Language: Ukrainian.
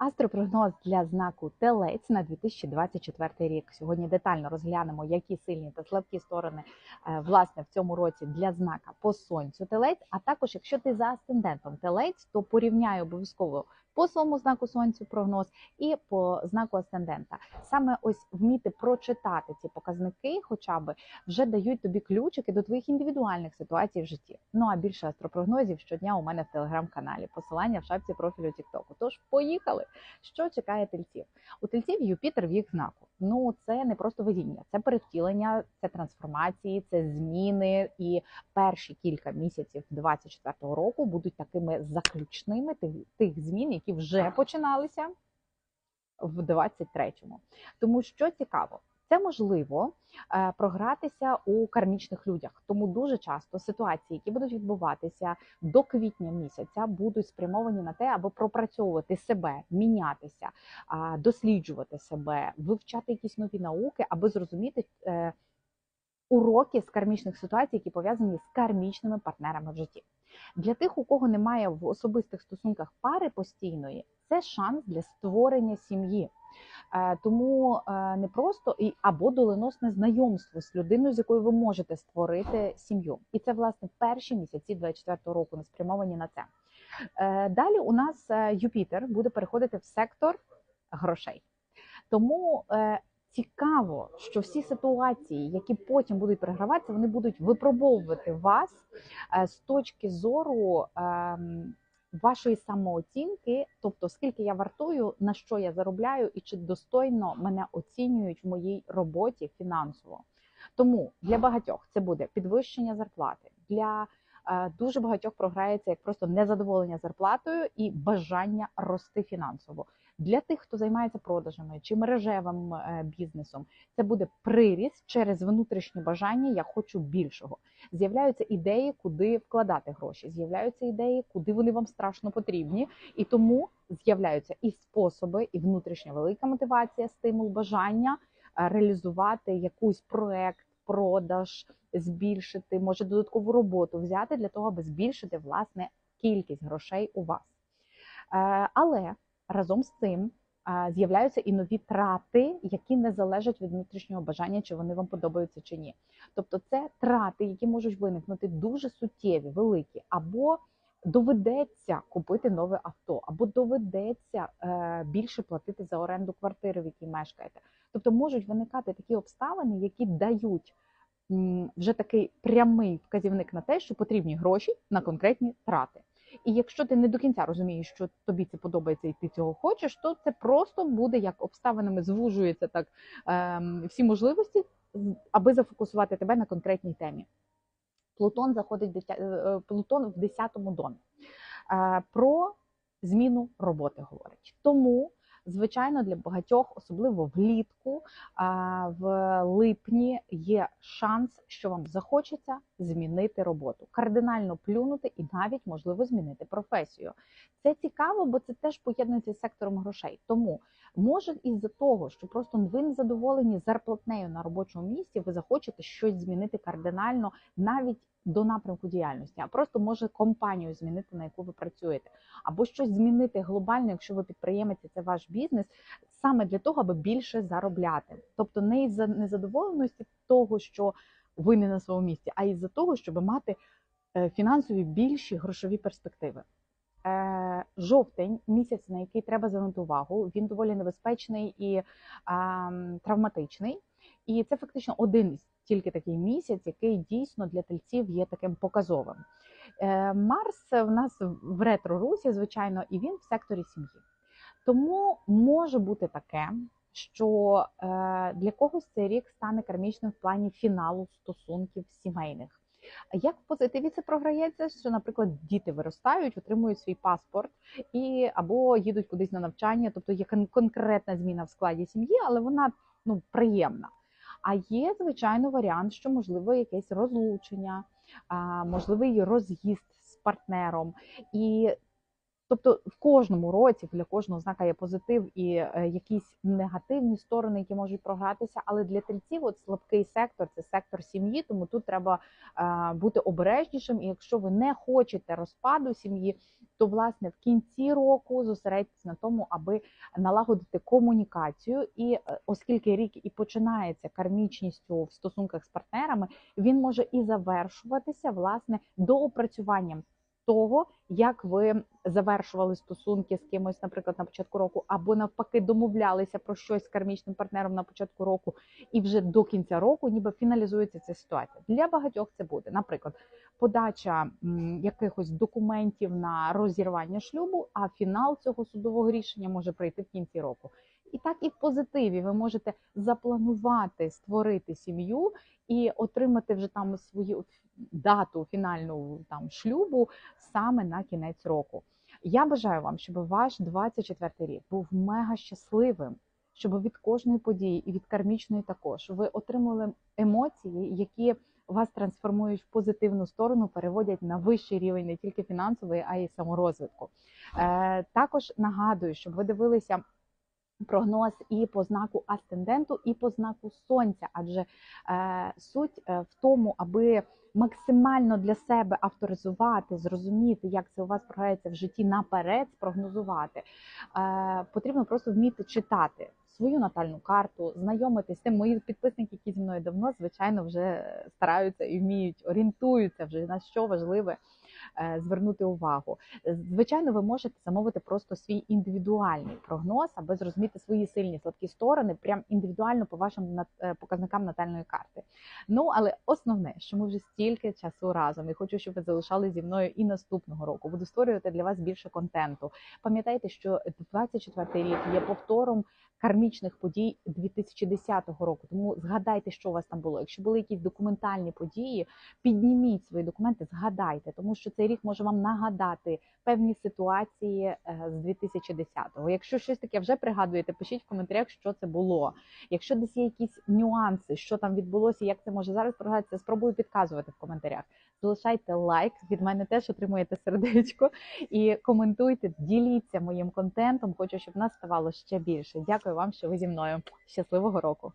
Астропрогноз для знаку Телець на 2024 рік. Сьогодні детально розглянемо, які сильні та слабкі сторони е, власне в цьому році для знака по сонцю Телець. А також, якщо ти за асцендентом Телець, то порівняй обов'язково по своєму знаку сонцю прогноз і по знаку асцендента. Саме ось вміти прочитати ці показники, хоча б вже дають тобі ключики до твоїх індивідуальних ситуацій в житті. Ну а більше астропрогнозів щодня у мене в телеграм-каналі. Посилання в шапці профілю Тіктоку. Тож поїхали. Що чекає тельців? У тельців Юпітер в їх знаку. Ну це не просто видіння, це перевтілення, це трансформації, це зміни. І перші кілька місяців 24-го року будуть такими заключними тих змін, які вже починалися в 23-му. Тому що цікаво. Це можливо е, програтися у кармічних людях, тому дуже часто ситуації, які будуть відбуватися до квітня місяця, будуть спрямовані на те, аби пропрацьовувати себе, мінятися, досліджувати себе, вивчати якісь нові науки, аби зрозуміти е, уроки з кармічних ситуацій, які пов'язані з кармічними партнерами в житті. Для тих, у кого немає в особистих стосунках пари постійної, це шанс для створення сім'ї. Е, Тому е, не просто і або доленосне знайомство з людиною, з якою ви можете створити сім'ю, і це власне перші місяці 24-го року не спрямовані на це. Е, Далі у нас Юпітер буде переходити в сектор грошей. Тому цікаво, що всі ситуації, які потім будуть переграватися, вони будуть випробовувати вас е, з точки зору. ем, Вашої самооцінки, тобто скільки я вартую, на що я заробляю, і чи достойно мене оцінюють в моїй роботі фінансово. Тому для багатьох це буде підвищення зарплати. Для е, дуже багатьох програється як просто незадоволення зарплатою і бажання рости фінансово. Для тих, хто займається продажами чи мережевим е, бізнесом, це буде приріст через внутрішнє бажання. Я хочу більшого. З'являються ідеї, куди вкладати гроші. З'являються ідеї, куди вони вам страшно потрібні, і тому з'являються і способи, і внутрішня велика мотивація, стимул, бажання е, реалізувати якийсь проект, продаж, збільшити, може додаткову роботу взяти для того, аби збільшити власне кількість грошей у вас. Е, Але разом з цим з'являються і нові трати, які не залежать від внутрішнього бажання, чи вони вам подобаються чи ні. Тобто, це трати, які можуть виникнути дуже суттєві, великі, або доведеться купити нове авто, або доведеться е, більше платити за оренду квартири, в якій мешкаєте. Тобто можуть виникати такі обставини, які дають вже такий прямий вказівник на те, що потрібні гроші на конкретні трати. І якщо ти не до кінця розумієш, що тобі це подобається і ти цього хочеш, то це просто буде як обставинами звужується так ем, всі можливості, аби зафокусувати тебе на конкретній темі. Плутон заходить дитя... е, е, Плутон в 10-му домі. Е, Про зміну роботи говорить. Тому, звичайно, для багатьох, особливо влітку, в липні є шанс, що вам захочеться змінити роботу, кардинально плюнути і навіть можливо змінити професію. Це цікаво, бо це теж поєднується з сектором грошей. Тому може із-за того, що просто ви не задоволені зарплатнею на робочому місці, ви захочете щось змінити кардинально навіть до напрямку діяльності, а просто може компанію змінити, на яку ви працюєте, або щось змінити глобально, якщо ви підприємець, це ваш бізнес, саме для того, аби більше заробляти. Тобто не із незадоволеності того, що ви не на своєму місці, а із-за того, щоб мати е, фінансові більші грошові перспективи. Е, Жовтень місяць, на який треба звернути увагу, він доволі небезпечний і а, травматичний. І це фактично один із тільки такий місяць, який дійсно для тельців є таким показовим. Е, Марс в нас в ретро-русі, звичайно, і він в секторі сім'ї. Тому може бути таке, що е, для когось цей рік стане кармічним в плані фіналу стосунків сімейних. Як в позитиві це програється, що, наприклад, діти виростають, отримують свій паспорт і або їдуть кудись на навчання, тобто є конкретна зміна в складі сім'ї, але вона ну приємна. А є звичайно варіант, що можливо якесь розлучення, можливий роз'їзд з партнером, і Тобто в кожному році для кожного знака є позитив і е, якісь негативні сторони, які можуть програтися. Але для тельців от слабкий сектор це сектор сім'ї, тому тут треба е, бути обережнішим. І якщо ви не хочете розпаду сім'ї, то власне в кінці року зосередьтесь на тому, аби налагодити комунікацію. І е, оскільки рік і починається кармічністю в стосунках з партнерами, він може і завершуватися власне доопрацюванням того, як ви завершували стосунки з кимось, наприклад, на початку року, або навпаки домовлялися про щось з кармічним партнером на початку року, і вже до кінця року, ніби фіналізується ця ситуація. Для багатьох це буде, наприклад, подача якихось документів на розірвання шлюбу, а фінал цього судового рішення може прийти в кінці року. І так і в позитиві ви можете запланувати створити сім'ю і отримати вже там свою дату фінальну там шлюбу саме на кінець року. Я бажаю вам, щоб ваш 24 рік був мега щасливим, щоб від кожної події і від кармічної також ви отримали емоції, які вас трансформують в позитивну сторону, переводять на вищий рівень не тільки фінансовий, а й саморозвитку. Е, також нагадую, щоб ви дивилися прогноз і по знаку асценденту, і по знаку сонця, адже е, суть е, в тому, аби максимально для себе авторизувати, зрозуміти, як це у вас програється в житті наперед, спрогнозувати. Е, потрібно просто вміти читати свою натальну карту, знайомитись з тим. Мої підписники, які зі мною давно, звичайно, вже стараються і вміють, орієнтуються вже на що важливе звернути увагу. Звичайно, ви можете замовити просто свій індивідуальний прогноз, аби зрозуміти свої сильні слабкі сторони, прям індивідуально по вашим е, показникам натальної карти. Ну але основне, що ми вже стільки часу разом, і хочу, щоб ви залишали зі мною і наступного року. Буду створювати для вас більше контенту. Пам'ятайте, що 24 рік є повтором кармічних подій 2010 року. Тому згадайте, що у вас там було. Якщо були якісь документальні події, підніміть свої документи, згадайте, тому що цей рік може вам нагадати певні ситуації е, з 2010-го. Якщо щось таке вже пригадуєте, пишіть в коментарях, що це було. Якщо десь є якісь нюанси, що там відбулося, як це може зараз програтися, спробую підказувати в коментарях. Залишайте лайк, від мене теж отримуєте сердечко і коментуйте, діліться моїм контентом. Хочу, щоб нас ставало ще більше. Дякую вам, що ви зі мною. Щасливого року!